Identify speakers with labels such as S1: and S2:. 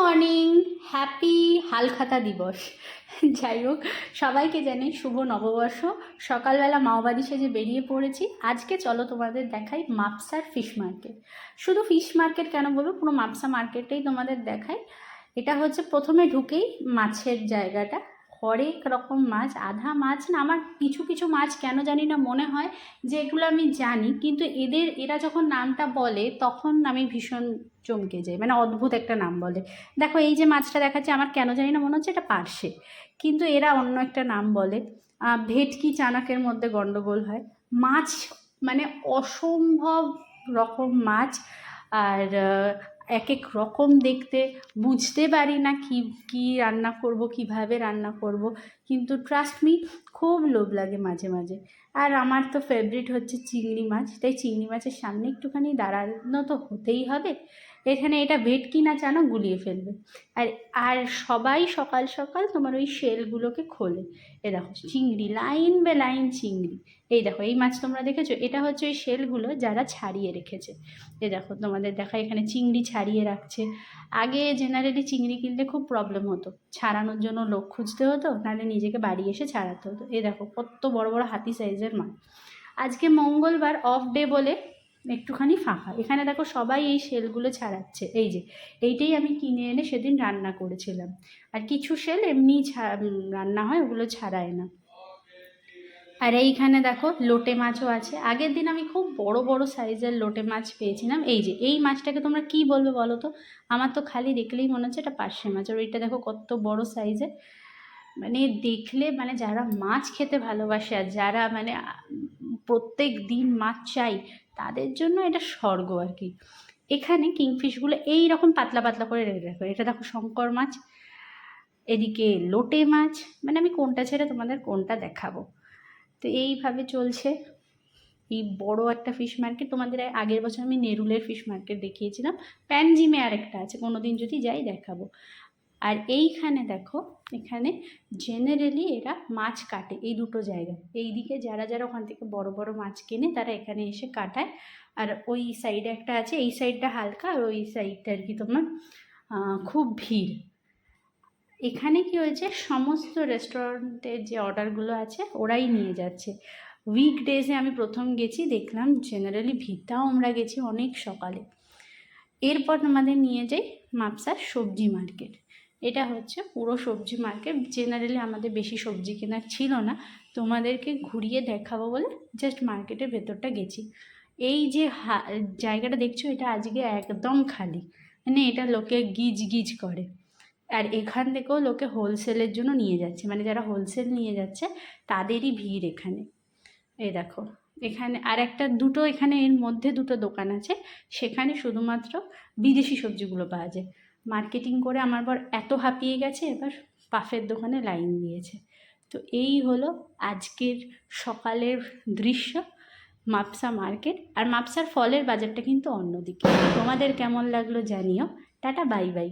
S1: Morning, happy হালখাতা দিবস। যাই হোক, সবাইকে জানে শুভ নববর্ষ। সকালবেলা মাওবাদী সেজে বেরিয়ে পড়েছি। আজকে চলো তোমাদের দেখাই মাপসার ফিশ মার্কেট। শুধু ফিশ মার্কেট কেন বলব? পুরো মাপসা মার্কেটেই তোমাদের দেখাই। এটা হচ্ছে প্রথমে ঢুকেই মাছের জায়গাটা। হরেক রকম মাছ, আধা মাছ না, আমার কিছু কিছু মাছ কেন জানি না মনে হয় যে এগুলো আমি জানি, কিন্তু এদের, এরা যখন নামটা বলে তখন আমি ভীষণ চমকে যাই মানে অদ্ভুত একটা নাম বলে। দেখো, এই যে মাছটা দেখাচ্ছে, আমার কেন জানি না মনে হচ্ছে এটা পার্শে, কিন্তু এরা অন্য একটা নাম বলে। ভেটকি চানাকের মধ্যে গন্ডগোল হয়। মাছ মানে অসম্ভব রকম মাছ, আর এক এক রকম দেখতে। বুঝতে পারি না কি কি রান্না করব, কীভাবে রান্না করব, কিন্তু ট্রাস্ট মি খুব লোভ লাগে মাঝে মাঝে। আর আমার তো ফেভারিট হচ্ছে চিংড়ি মাছ, তাই চিংড়ি মাছের সামনে একটুখানি দাঁড়ানো তো হতেই হবে। এখানে এটা ভেটকি না চানো গুলিয়ে ফেলবে। আর আর সবাই সকাল সকাল তোমার ওই শেলগুলোকে খোলে। এ দেখো, চিংড়ি, লাইন বে লাইন চিংড়ি। এই দেখো, এই মাছ তোমরা দেখেছ? এটা হচ্ছে ওই শেলগুলো যারা ছাড়িয়ে রেখেছে। এ দেখো, তোমাদের দেখা এখানে চিংড়ি ছাড়িয়ে রাখছে। আগে জেনারেলি চিংড়ি কিনলে খুব প্রবলেম হতো। ছাড়ানোর জন্য লোক খুঁজতে হতো, নাহলে নিজেকে বাড়ি এসে ছাড়াতে হতো। এ দেখো, কত বড় বড় হাতি সাইজের মাছ। আজকে মঙ্গলবার অফ ডে বলে একটুখানি ফাঁকা। এখানে দেখো সবাই এই শেলগুলো ছাড়াচ্ছে। এই যে, এইটাই আমি কিনে এনে সেদিন রান্না করেছিলাম। আর কিছু শেল এমনি রান্না হয়, ওগুলো ছাড়ায় না। আর এইখানে দেখো লোটে মাছও আছে। আগের দিন আমি খুব বড় বড় সাইজের লোটে মাছ পেয়েছিলাম। এই যে, এই মাছটাকে তোমরা কি বলবে বলো তো? আমার তো খালি দেখলেই মনে হচ্ছে এটা পার্শে মাছ। আর ওইটা দেখো কত বড় সাইজের মানে দেখলে মানে যারা মাছ খেতে ভালোবাসে আর যারা মানে প্রত্যেক দিন মাছ চাই তাদের জন্য এটা স্বর্গ আর কি। এখানে কিংফিশগুলো এই রকম পাতলা পাতলা করে রেখে রাখো। এটা দেখো শঙ্কর মাছ, এদিকে লোটে মাছ মানে আমি কোনটা ছেড়ে তোমাদের কোনটা দেখাবো। তো এইভাবে চলছে। এই বড় একটা ফিশ মার্কেট তোমাদের আগের বছর আমি নেরুলের ফিশ মার্কেট দেখিয়েছিলাম। প্যানজিমে আরেকটা আছে কোনো দিন যদি যাই দেখাবো। আর এইখানে দেখো, এখানে জেনারেলি এরা মাছ কাটে এই দুটো জায়গায়। এই দিকে যারা যারা ওখান থেকে বড় বড় মাছ কেনে, তারা এখানে এসে কাটায়। আর ওই সাইডে একটা আছে, এই সাইডটা হালকা আর ওই সাইডটা আর কি তোমার খুব ভিড়। এখানে কি হয়েছে, সমস্ত রেস্টুরেন্টের যে অর্ডারগুলো আছে, ওরাই নিয়ে যাচ্ছে। উইক উইকডেজে আমি প্রথম গেছি, দেখলাম জেনারেলি ভিড়টাও আমরা গেছি অনেক সকালে। এরপর আমাদের নিয়ে যাই মাপসার সবজি মার্কেট এটা হচ্ছে পুরো সবজি মার্কেট জেনারেলি আমাদের বেশি সবজি কেনার ছিল না। তোমাদেরকে ঘুরিয়ে দেখাবো বলে জাস্ট মার্কেটের ভেতরটা গেছি। এই যে জায়গাটা দেখছ, এটা আজকে একদম খালি। মানে এটা লোকে গিজ গিজ করে। আর এখান থেকেও লোকে হোলসেলের জন্য নিয়ে যাচ্ছে। মানে যারা হোলসেল নিয়ে যাচ্ছে, তাদেরই ভিড় এখানে। এই দেখো, এখানে আর একটা দুটো এখানে এর মধ্যে দুটো দোকান আছে। সেখানে শুধুমাত্র বিদেশি সবজিগুলো পাওয়া যায়। মার্কেটিং করে আমার বর এত হাঁপিয়ে গেছে, এবার পাফের দোকানে লাইন দিয়েছে। তো এই হলো আজকের সকালের দৃশ্য মাপসা মার্কেট। আর মাপসার ফলের বাজারটা কিন্তু অন্যদিকে। তোমাদের কেমন লাগল জানিও। Tata bye bye